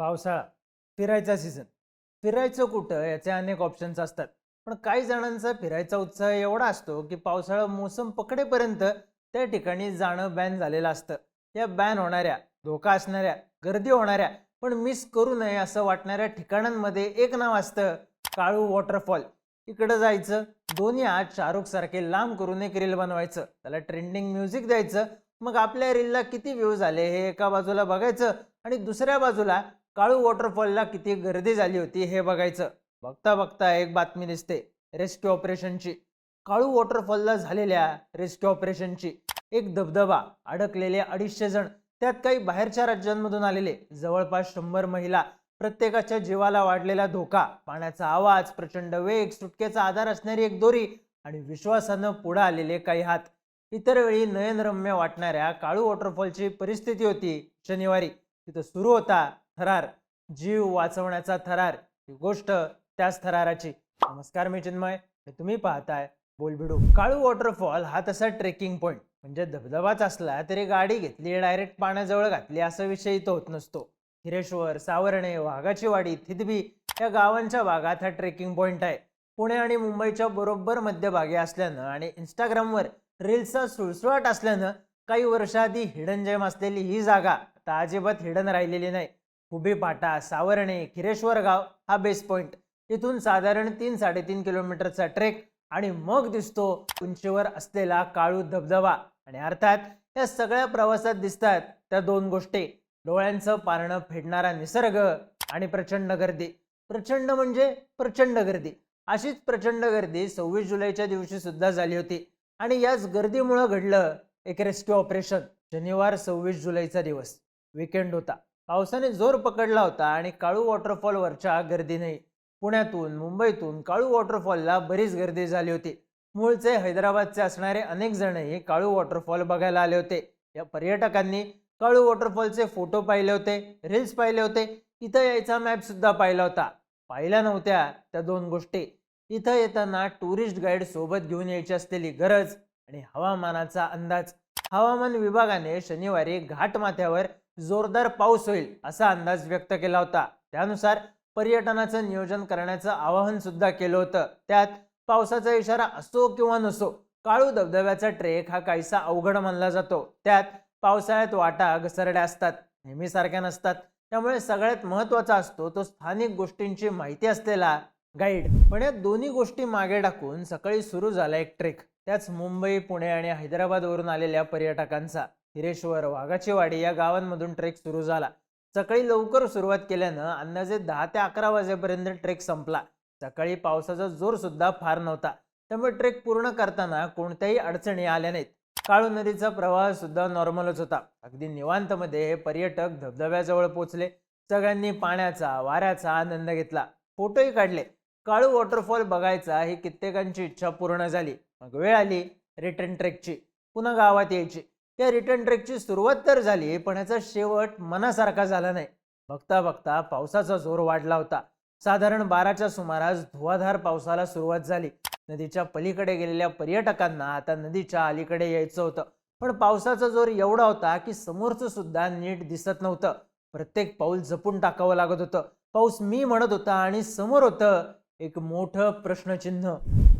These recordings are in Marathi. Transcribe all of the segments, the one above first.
पावसाळा फिरायचा सीझन. फिरायचं कुठं याचे अनेक ऑप्शन्स असतात. पण काही जणांचा फिरायचा उत्साह एवढा असतो की पावसाळा मोसम पकडेपर्यंत त्या ठिकाणी जाणं बॅन झालेलं असतं. या बॅन होणाऱ्या धोका असणाऱ्या गर्दी होणाऱ्या पण मिस करू नये असं वाटणाऱ्या ठिकाणांमध्ये एक नाव असतं काळू वॉटरफॉल इकडं जायचं दोन्ही आज शाहरुख सारखे लांब करून एक रील बनवायचं. त्याला ट्रेंडिंग म्युझिक द्यायचं. मग आपल्या रीलला किती व्ह्यूज आले हे एका बाजूला बघायचं आणि दुसऱ्या बाजूला काळू वॉटरफॉलला किती गर्दी झाली होती हे बघायचं. बघता बघता एक बातमी दिसते. रेस्क्यू ऑपरेशनची. काळू वॉटरफॉलला झालेल्या रेस्क्यू ऑपरेशनची एक धबधबा अडकलेले अडीचशे जण त्यात काही बाहेरच्या राज्यांमधून आलेले जवळपास शंभर महिला प्रत्येकाच्या जीवाला वाढलेला धोका पाण्याचा आवाज प्रचंड वेग सुटकेचा आधार असणारी एक दोरी आणि विश्वासानं पुढे आलेले काही हात. इतर वेळी नयनरम्य वाटणाऱ्या काळू वॉटरफॉलची परिस्थिती होती शनिवारी. तिथं सुरू होता थरार जीव वाचवण्याचा थरार ही गोष्ट त्याच थराराची. नमस्कार मी चिन्मय तुम्ही पाहताय बोलबिडू. काळू वॉटरफॉल हा तसा ट्रेकिंग पॉईंट म्हणजे धबधबाच असला तरी गाडी घेतली डायरेक्ट पाण्याजवळ घातली असा विषय इथं होत नसतो. हिरेश्वर सावर्णे वाघाची वाडी थिदबी या गावांच्या भागात हा ट्रेकिंग पॉईंट आहे. पुणे आणि मुंबईच्या बरोबर मध्यभागी असल्यानं आणि इंस्टाग्रामवर रील्सचा सुळसुळाट असल्यानं काही वर्षाआधी हिडन जेम असलेली ही जागा आता अजिबात हिडन राहिलेली नाही. हुबीपाटा सावरणे खिरेश्वर गाव हा बेस पॉईंट इथून साधारण तीन साडेतीन किलोमीटरचा ट्रेक आणि मग दिसतो उंचीवर असलेला काळू धबधबा. आणि अर्थात या सगळ्या प्रवासात दिसतात त्या दोन गोष्टी. डोळ्यांचं पारणं फेडणारा निसर्ग आणि प्रचंड गर्दी. प्रचंड म्हणजे प्रचंड गर्दी. अशीच प्रचंड गर्दी सव्वीस जुलैच्या दिवशी सुद्धा झाली होती. आणि याच गर्दीमुळं घडलं एक रेस्क्यू ऑपरेशन शनिवार सव्वीस जुलैचा दिवस. विकेंड होता. पावसाने जोर पकडला होता आणि काळू वॉटरफॉलवरच्या गर्दीने पुण्यातून मुंबईतून काळू वॉटरफॉलला बरीच गर्दी झाली होती. मूळचे हैदराबादचे असणारे अनेक जणही काळू वॉटरफॉल बघायला आले होते. या पर्यटकांनी काळू वॉटरफॉलचे फोटो पाहिले होते रील्स पाहिले होते. इथं यायचा मॅपसुद्धा पाहिला होता. पाहिल्या नव्हत्या त्या दोन गोष्टी. इथं येताना टुरिस्ट गाईड सोबत घेऊन यायची असलेली गरज आणि हवामानाचा अंदाज. हवामान विभागाने शनिवारी घाटमाथ्यावर जोरदार पाऊस होईल असा अंदाज व्यक्त केला होता. त्यानुसार पर्यटनाचं नियोजन करण्याचं आवाहन सुद्धा केलं होतं. त्यात पावसाचा इशारा असो किंवा नसो काळू धबधब्याचा ट्रेक हा काहीसा अवघड मानला जातो. त्यात पावसाळ्यात वाटा घसरड्या असतात नेहमीसारख्या नसतात. त्यामुळे सगळ्यात महत्त्वाचा असतो तो स्थानिक गोष्टींची माहिती असलेला गाईड पण या दोन्ही गोष्टी मागे टाकून सकाळी सुरू झाला एक ट्रेक त्याच मुंबई पुणे आणि हैदराबादवरून आलेल्या पर्यटकांचा. हिरेश्वर वाघाचीवाडी या गावांमधून ट्रेक सुरू झाला. सकाळी लवकर सुरुवात केल्यानं अंदाजे दहा ते अकरा वाजेपर्यंत ट्रेक संपला. सकाळी पावसाचा जोर सुद्धा फार नव्हता. त्यामुळे ट्रेक पूर्ण करताना कोणत्याही अडचणी आल्या नाहीत. काळू नदीचा प्रवाह सुद्धा नॉर्मलच होता. अगदी निवांतमध्ये हे पर्यटक धबधब्याजवळ पोचले सगळ्यांनी पाण्याचा वाऱ्याचा आनंद घेतला. फोटोही काढले. काळू वॉटरफॉल बघायचा ही कित्येकांची इच्छा पूर्ण झाली. मग वेळ आली रिटर्न ट्रेकची पुन्हा गावात यायची. या रिटर्न ट्रेकची सुरुवात तर झाली पण याचा शेवट मनासारखा झाला नाही. बघता बघता पावसाचा जोर वाढला होता. साधारण बाराच्या सुमारास धुवाधार पावसाला सुरुवात झाली. नदीच्या पलीकडे गेलेल्या पर्यटकांना आता नदीच्या अलीकडे यायचं होतं. पण पावसाचा जोर एवढा होता की समोरचं सुद्धा नीट दिसत नव्हतं. प्रत्येक पाऊल जपून टाकावं लागत होतं. पाऊस मी म्हणत होता आणि समोर होतं एक मोठं प्रश्नचिन्ह.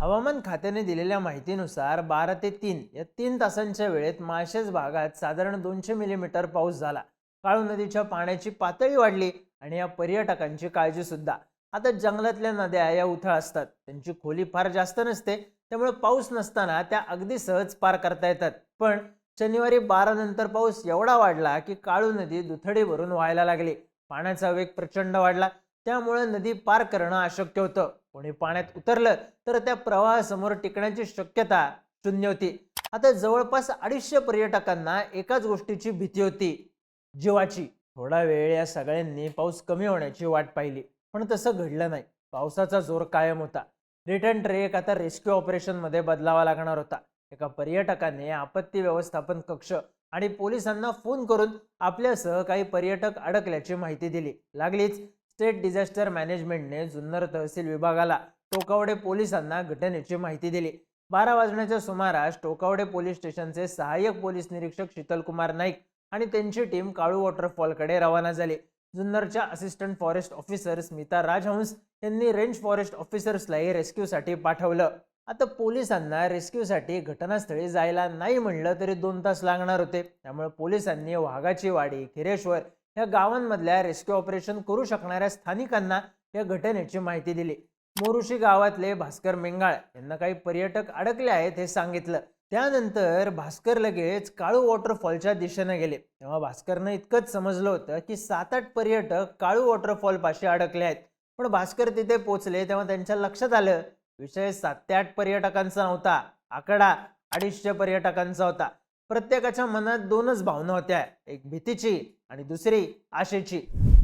हवामान खात्याने दिलेल्या माहितीनुसार बारा ते तीन या तीन तासांच्या वेळेत माळशेज भागात साधारण दोनशे मिलीमीटर पाऊस झाला. काळू नदीच्या पाण्याची पातळी वाढली आणि या पर्यटकांची काळजी सुद्धा. आता जंगलातल्या नद्या या उथळ असतात. त्यांची खोली फार जास्त नसते. त्यामुळे पाऊस नसताना त्या अगदी सहज पार करता येतात. पण शनिवारी बारा नंतर पाऊस एवढा वाढला की काळू नदी दुथडी भरून व्हायला लागली. पाण्याचा वेग प्रचंड वाढला. त्यामुळे नदी पार करणं अशक्य होतं. कोणी पाण्यात उतरलं तर त्या प्रवाहासमोर टिकण्याची शक्यता शून्य होती. आता जवळपास अडीचशे पर्यटकांना एकाच गोष्टीची भीती होती. जीवाची. थोडा वेळ या सगळ्यांनी पाऊस कमी होण्याची वाट पाहिली. पण तसं घडलं नाही. पावसाचा जोर कायम होता. रिटर्न ट्रेक आता रेस्क्यू ऑपरेशनमध्ये बदलावा लागणार होता. एका पर्यटकाने आपत्ती व्यवस्थापन कक्ष आणि पोलिसांना फोन करून आपल्यासह काही पर्यटक अडकल्याची माहिती दिली. लागलीच. स्टेट डिझास्टर मॅनेजमेंटने जुन्नर तहसील विभागाला टोकावडे पोलिसांना घटनेची माहिती दिली. बारा वाजण्याच्या सुमारास टोकावडे पोलीस स्टेशनचे सहाय्यक पोलीस निरीक्षक शीतलकुमार नाईक आणि त्यांची टीम काळू वॉटरफॉलकडे रवाना झाली. जुन्नरच्या assistant forest officer Smita Rajhans यांनी रेंज फॉरेस्ट ऑफिसर्सलाही रेस्क्यूसाठी पाठवलं. आता पोलिसांना रेस्क्यूसाठी घटनास्थळी जायला नाही म्हणलं तरी दोन तास लागणार होते. त्यामुळे पोलिसांनी वाघाची वाडी खिरेश्वर या गावांमधल्या रेस्क्यू ऑपरेशन करू शकणाऱ्या स्थानिकांना या घटनेची माहिती दिली. मोरुशी गावातले भास्कर मेंगाळ यांना काही पर्यटक अडकले आहेत हे सांगितलं. त्यानंतर भास्कर लगेच काळू वॉटरफॉलच्या दिशेनं गेले. तेव्हा भास्करनं इतकंच समजलं होतं की सात आठ पर्यटक काळू वॉटरफॉल पाशी अडकले आहेत. पण भास्कर तिथे पोचले तेव्हा त्यांच्या लक्षात आलं विषय सात ते आठ पर्यटकांचा नव्हता. आकडा अडीचशे पर्यटकांचा होता. प्रत्येकाच्या मनात दोनच भावना होत्या. एक भीतीची आणि दुसरी आशेची.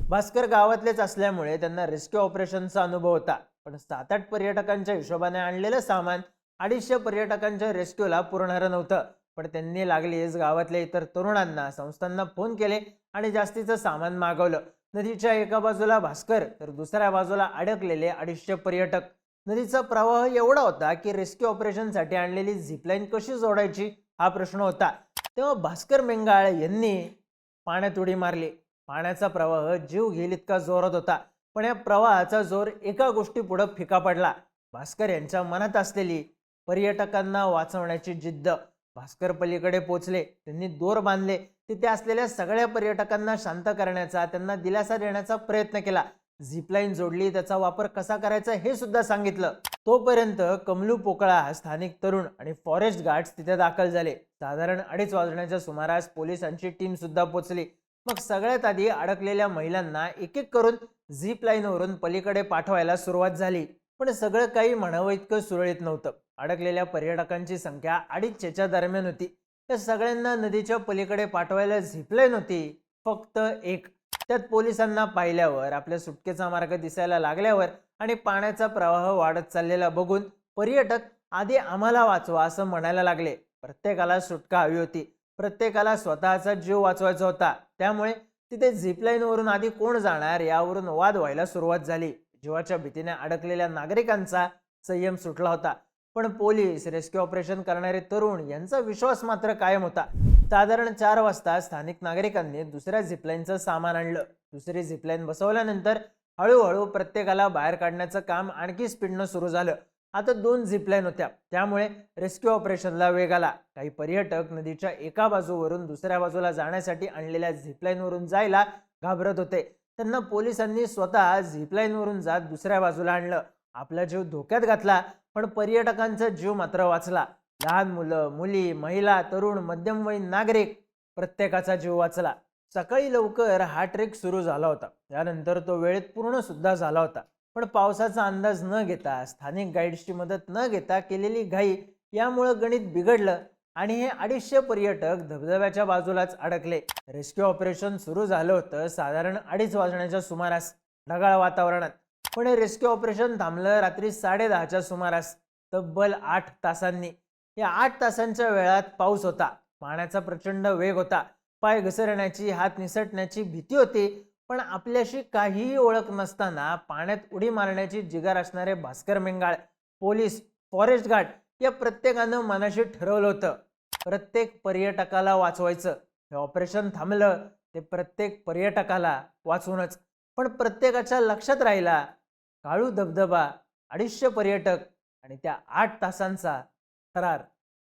भास्कर गावातलेच असल्यामुळे त्यांना रेस्क्यू ऑपरेशनचा अनुभव होता. पण सात आठ पर्यटकांच्या हिशोबाने आणलेलं सामान अडीचशे पर्यटकांच्या रेस्क्यूला पुरणारं नव्हतं. पण त्यांनी लागलीच गावातल्या इतर तरुणांना संस्थांना फोन केले आणि जास्तीचं सामान मागवलं. नदीच्या एका बाजूला भास्कर तर दुसऱ्या बाजूला अडकलेले अडीचशे पर्यटक. नदीचा प्रवाह एवढा होता की रेस्क्यू ऑपरेशनसाठी आणलेली झिपलाईन कशी जोडायची हा प्रश्न होता. तेव्हा भास्कर मेंगाळ यांनी पाण्यात उडी मारली. पाण्याचा प्रवाह जीव घेईल इतका जोरात होता. पण या प्रवाहाचा जोर एका गोष्टी पुढं फिका पडला. भास्कर यांच्या मनात असलेली पर्यटकांना वाचवण्याची जिद्द. भास्कर पलीकडे पोचले त्यांनी दोर बांधले. तिथे असलेल्या सगळ्या पर्यटकांना शांत करण्याचा त्यांना दिलासा देण्याचा प्रयत्न केला. झिपलाईन जोडली त्याचा वापर कसा करायचा हे सुद्धा सांगितलं. तोपर्यंत कमलू पोकळा स्थानिक तरुण आणि फॉरेस्ट गार्ड्स तिथे दाखल झाले. साधारण अडीच वाजण्याच्या सुमारास पोलिसांची टीम सुद्धा पोचली. मग सगळ्यात आधी अडकलेल्या महिलांना एक एक करून झीप लाईनवरून पलीकडे पाठवायला सुरुवात झाली. पण सगळं काही म्हणावं इतकं सुरळीत नव्हतं. अडकलेल्या पर्यटकांची संख्या अडीचशेच्या दरम्यान होती. त्या सगळ्यांना नदीच्या पलीकडे पाठवायला झिपलाईन होती. फक्त एक त्यात पोलिसांना पाहिल्यावर आपल्या सुटकेचा मार्ग दिसायला लागल्यावर आणि पाण्याचा प्रवाह वाढत चाललेला बघून पर्यटक आधी आम्हाला वाचवा असं म्हणायला लागले. प्रत्येकाला सुटका हवी होती. प्रत्येकाला स्वतःचा जीव वाचवायचा होता. त्यामुळे तिथे झिपलाईनवरून आधी कोण जाणार यावरून वाद व्हायला सुरुवात झाली. जीवाच्या भीतीने अडकलेल्या नागरिकांचा संयम सुटला होता. पण पोलीस रेस्क्यू ऑपरेशन करणारे तरुण यांचा विश्वास मात्र कायम होता. साधारण चार वाजता स्थानिक नागरिकांनी दुसऱ्या झिपलाईनचं सामान आणलं. दुसरी झिपलाईन बसवल्यानंतर हळूहळू प्रत्येकाला बाहेर काढण्याचं काम आणखी स्पीडनं सुरू झालं. आता दोन झिपलाईन होत्या. त्यामुळे रेस्क्यू ऑपरेशनला वेग आला. काही पर्यटक नदीच्या एका बाजूवरून दुसऱ्या बाजूला जाण्यासाठी आणलेल्या झिपलाईनवरून जायला घाबरत होते. त्यांना पोलिसांनी स्वतः झिपलाईनवरून जात दुसऱ्या बाजूला आणलं. आपला जीव धोक्यात घातला पण पर्यटकांचा जीव मात्र वाचला. लहान मुलं मुली महिला तरुण मध्यमवयीन नागरिक प्रत्येकाचा जीव वाचला. सकाळी लवकर हा ट्रेक सुरू झाला होता. त्यानंतर तो वेळेत पूर्ण सुद्धा झाला होता. पण पावसाचा अंदाज न घेता स्थानिक गाईड्सची मदत न घेता केलेली घाई यामुळं गणित बिघडलं आणि हे अडीचशे पर्यटक धबधब्याच्या बाजूलाच अडकले. रेस्क्यू ऑपरेशन सुरू झालं होतं साधारण अडीच वाजण्याच्या सुमारास ढगाळ वातावरणात. पण हे रेस्क्यू ऑपरेशन थांबलं रात्री साडे दहाच्या सुमारास तब्बल आठ तासांनी. या आठ तासांच्या वेळात पाऊस होता. पाण्याचा प्रचंड वेग होता. पाय घसरण्याची हात निसटण्याची भीती होती. पण आपल्याशी काहीही ओळख नसताना पाण्यात उडी मारण्याची जिगार असणारे Bhaskar Mengal police forest guard या प्रत्येकानं मनाशी ठरवलं होतं. प्रत्येक पर्यटकाला वाचवायचं. हे ऑपरेशन थांबलं. ते प्रत्येक पर्यटकाला वाचूनच पण प्रत्येकाच्या लक्षात राहिला काळू धबधबा अडीचशे पर्यटक आणि त्या आठ तासांचा करार.